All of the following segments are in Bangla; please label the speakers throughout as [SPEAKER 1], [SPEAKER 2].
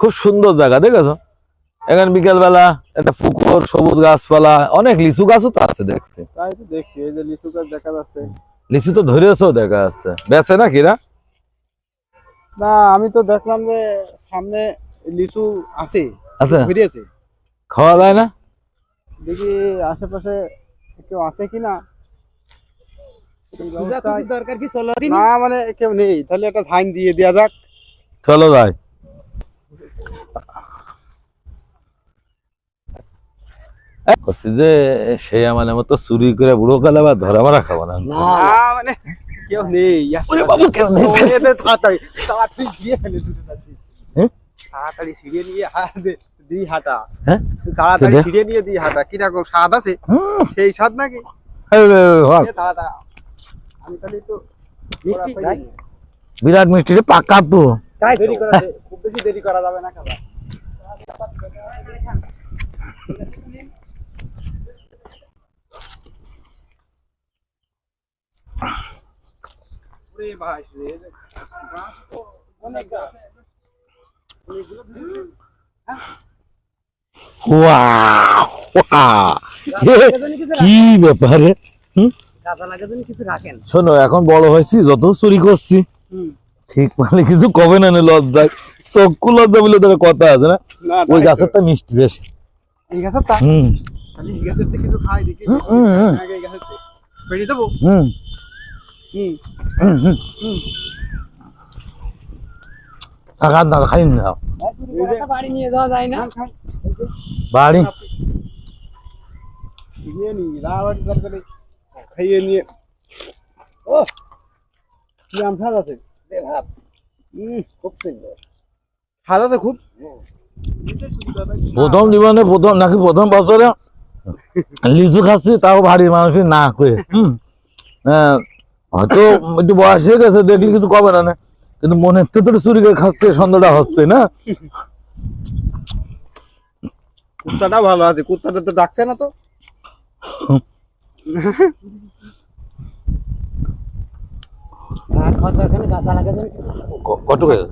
[SPEAKER 1] খুব সুন্দর জায়গা দেখেছ? এখানে বিকেল বেলা একটা পুকুর সবুজ গাছপালা অনেক লিচু গাছও তো আছে দেখছি
[SPEAKER 2] তাই তো দেখছি এই যে লিচু গাছ দেখা যাচ্ছে।
[SPEAKER 1] লিচু তো ধরেছো দেখা যাচ্ছে। বেছে না? কিরা
[SPEAKER 2] না আমি তো দেখলাম যে সামনে লিচু আছে
[SPEAKER 1] আছে?
[SPEAKER 2] বেরিয়েছে।
[SPEAKER 1] খাওয়া যায় না?
[SPEAKER 2] দেখি আশেপাশে কেউ আছে কিনা
[SPEAKER 3] দরকার কি? চলো
[SPEAKER 2] না মানে কেউ নেই। তাহলে একটা সাইন দিয়ে দেওয়া যাক।
[SPEAKER 1] চলো যাই। যে সেই আমাদের মতো চুরি করে বুড়ো কালে বা ধরা মারা খাব না।
[SPEAKER 2] না মানে কেউ নেই
[SPEAKER 1] ওরে বাবা, কেউ নেই।
[SPEAKER 2] তাড়াতাড়ি তাড়াতাড়ি গিয়ে ফেলে দিতে চাচ্ছি
[SPEAKER 1] হ্যাঁ?
[SPEAKER 2] তাড়াতাড়ি নিয়ে হাতে দিই হাঁটা
[SPEAKER 1] হ্যাঁ?
[SPEAKER 2] তাড়াতাড়ি? নিয়ে দিই স্বাদ আছে? সেই স্বাদ নাকি? তাড়াতাড়ি। আমি তাহলে তো।
[SPEAKER 1] বিরাট মিষ্টি পাকা তো।
[SPEAKER 3] তাই
[SPEAKER 2] দেরি করা খুব বেশি দেরি করা যাবে না খাবার ওরে ভাই রে, গাছ তো অনেক গাছ।
[SPEAKER 1] Wow, wow. এ, কি ব্যাপারে? শোনো এখন বড় হয়েছি যত চুরি করছি। ঠিক মানে কিছু কবে না লজ্জায়। চক্ষু লজ্জা বলে তোর কথা আছে না? ওই। গাছের তো মিষ্টি বেশি।
[SPEAKER 2] এই গাছের তা
[SPEAKER 1] হুম।
[SPEAKER 2] খালি এই গাছের থেকে কিছু খাই দেখি।
[SPEAKER 1] হুম, হুম, হুম।
[SPEAKER 2] আগে এই গাছের থেকে। পেড়ে দেবো
[SPEAKER 1] হুম। টাকা না খাই না।
[SPEAKER 3] বাড়ি নিয়ে যাওয়া যায় না?
[SPEAKER 1] বাড়ি।
[SPEAKER 2] নিয়ে তরকারি। খাইয়ে নিয়ে। ও কি আম স্বাদ আছে? হুম খুব সুন্দর। স্বাদ আছে খুব?
[SPEAKER 1] প্রথম জীবনে প্রথম নাকি প্রথম বছরে লিচু খাচ্ছি তাও ভারী মানুষই না আহ, হয়তো একটু বয়স হয়ে গেছে দেখলে কিছু কবে না না? কিন্তু মনের তো তো চুরি করে খাচ্ছে সন্দেহটা হচ্ছে না?
[SPEAKER 2] কুত্তাটা ভালো আছে কুত্তাটা তো ডাকছে না তো।
[SPEAKER 1] কত হয়ে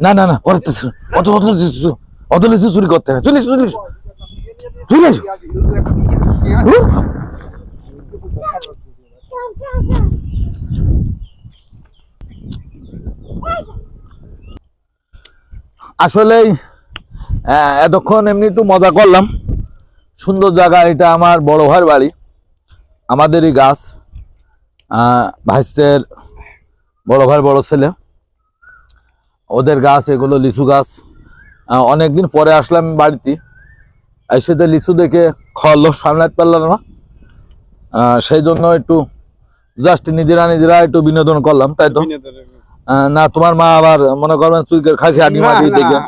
[SPEAKER 1] না না না ওর তো- অত অত অত লিচু চুরি করতে না। চলে এসো, চলে? আসলেই আহ, এতক্ষণ এমনি একটু মজা করলাম। সুন্দর জায়গা এটা আমার বড় ভাইয়ের বাড়ি। আমাদেরই গাছ। ভাইসের বড় ভাইয়ের বড় ছেলে। ওদের গাছ এগুলো লিচু গাছ। অনেকদিন পরে আসলাম বাড়িতে। এসে তো লিচু দেখে খাওয়ালো সামলাতে পারলাম না। সেই জন্য একটু জাস্ট নিজেরা নিজেরা একটু বিনোদন করলাম তাই তো? না তোমার মা আবার মনে করবেন চুইকের খাসি মাটি দেখে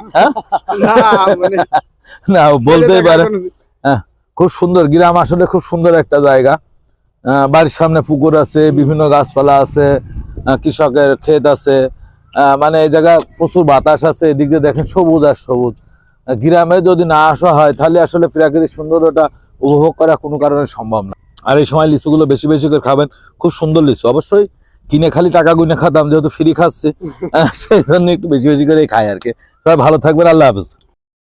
[SPEAKER 2] না
[SPEAKER 1] বলতেই পারে। হ্যাঁ খুব সুন্দর গ্রাম আসলে খুব সুন্দর একটা জায়গা। আহ, বাড়ির সামনে পুকুর আছে বিভিন্ন গাছপালা আছে কৃষকের ক্ষেত আছে। মানে এই জায়গা প্রচুর বাতাস আছে এদিক দিয়ে দেখেন সবুজ আর সবুজ। গ্রামে যদি না আসা হয় তাহলে আসলে প্রাকৃতিক সৌন্দর্যটা উপভোগ করা কোনো কারণে সম্ভব না। আর এই সময় লিচুগুলো বেশি বেশি করে খাবেন খুব সুন্দর লিচু। অবশ্যই কিনে খালি টাকা গুনে খাতাম যেহেতু ফ্রি খাচ্ছি সেই জন্য একটু বেশি বেশি করে খাই আর কি। সবাই ভালো থাকবেন আল্লাহ হাফেজ।